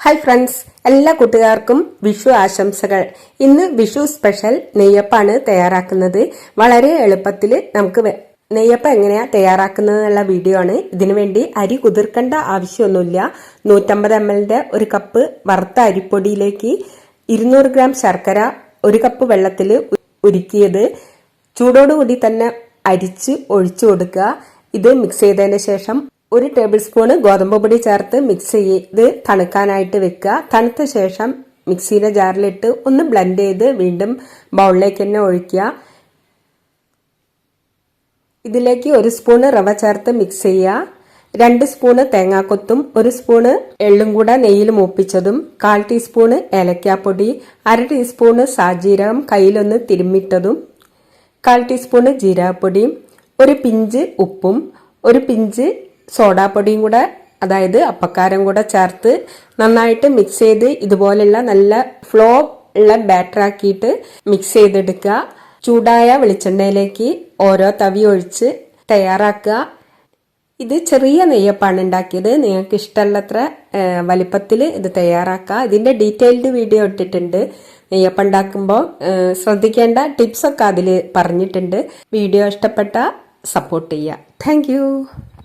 Hi friends എല്ലാ കൂട്ടുകാർക്കും വിഷു ആശംസകൾ. ഇന്ന് വിഷു സ്പെഷ്യൽ നെയ്യപ്പാണ് തയ്യാറാക്കുന്നത്. വളരെ എളുപ്പത്തിൽ നമുക്ക് നെയ്യപ്പം എങ്ങനെയാ തയ്യാറാക്കുന്നത് എന്നുള്ള വീഡിയോ ആണ് ഇതിനുവേണ്ടി അരി കുതിർക്കേണ്ട ആവശ്യമൊന്നുമില്ല. നൂറ്റമ്പത് എം എല്ലിന്റെ ഒരു കപ്പ് വറുത്ത അരിപ്പൊടിയിലേക്ക് ഇരുന്നൂറ് ഗ്രാം ശർക്കര ഒരു കപ്പ് വെള്ളത്തിൽ ഉരുക്കിയത്. ചൂടോടുകൂടി തന്നെ അരിച്ച് ഒഴിച്ചു കൊടുക്കുക. ഇത് മിക്സ് ചെയ്തതിന് ശേഷം ഒരു ടേബിൾ സ്പൂണ് ഗോതമ്പ് പൊടി ചേർത്ത് മിക്സ് ചെയ്ത് തണുക്കാനായിട്ട് വെക്കുക. തണുത്ത ശേഷം മിക്സിയിലെ ജാറിലിട്ട് ഒന്ന് ബ്ലെൻഡ് ചെയ്ത് വീണ്ടും ബൗളിലേക്ക് തന്നെ ഒഴിക്കുക. ഇതിലേക്ക് ഒരു സ്പൂണ് റവ ചേർത്ത് മിക്സ് ചെയ്യുക. രണ്ട് സ്പൂണ് തേങ്ങാക്കൊത്തും ഒരു സ്പൂണ് എള്ളും കൂടെ നെയ്യിൽ മൂപ്പിച്ചതും കാൽ ടീസ്പൂണ് ഏലക്കാപ്പൊടി അര ടീസ്പൂണ് സാജീരകം കയ്യിലൊന്ന് തിരുമ്മിട്ടതും കാൽ ടീസ്പൂണ് ജീരകപ്പൊടിയും ഒരു പിഞ്ച് ഉപ്പും ഒരു പിഞ്ച് സോഡാപ്പൊടിയും കൂടെ അതായത് അപ്പക്കാരം കൂടെ ചേർത്ത് നന്നായിട്ട് മിക്സ് ചെയ്ത് ഇതുപോലെയുള്ള നല്ല ഫ്ലോ ഉള്ള ബാറ്റർ ആക്കിയിട്ട് മിക്സ് ചെയ്തെടുക്കുക. ചൂടായ വെളിച്ചെണ്ണയിലേക്ക് ഓരോ തവി ഒഴിച്ച് തയ്യാറാക്കുക. ഇത് ചെറിയ നെയ്യപ്പാണ് ഉണ്ടാക്കിയത്. നിങ്ങൾക്ക് ഇഷ്ടമുള്ളത്ര വലിപ്പത്തിൽ ഇത് തയ്യാറാക്കുക. ഇതിന്റെ ഡീറ്റെയിൽഡ് വീഡിയോ ഇട്ടിട്ടുണ്ട്. നെയ്യപ്പം ഉണ്ടാക്കുമ്പോൾ ശ്രദ്ധിക്കേണ്ട ടിപ്സൊക്കെ അതിൽ പറഞ്ഞിട്ടുണ്ട്. വീഡിയോ ഇഷ്ടപ്പെട്ട സപ്പോർട്ട് ചെയ്യുക. താങ്ക്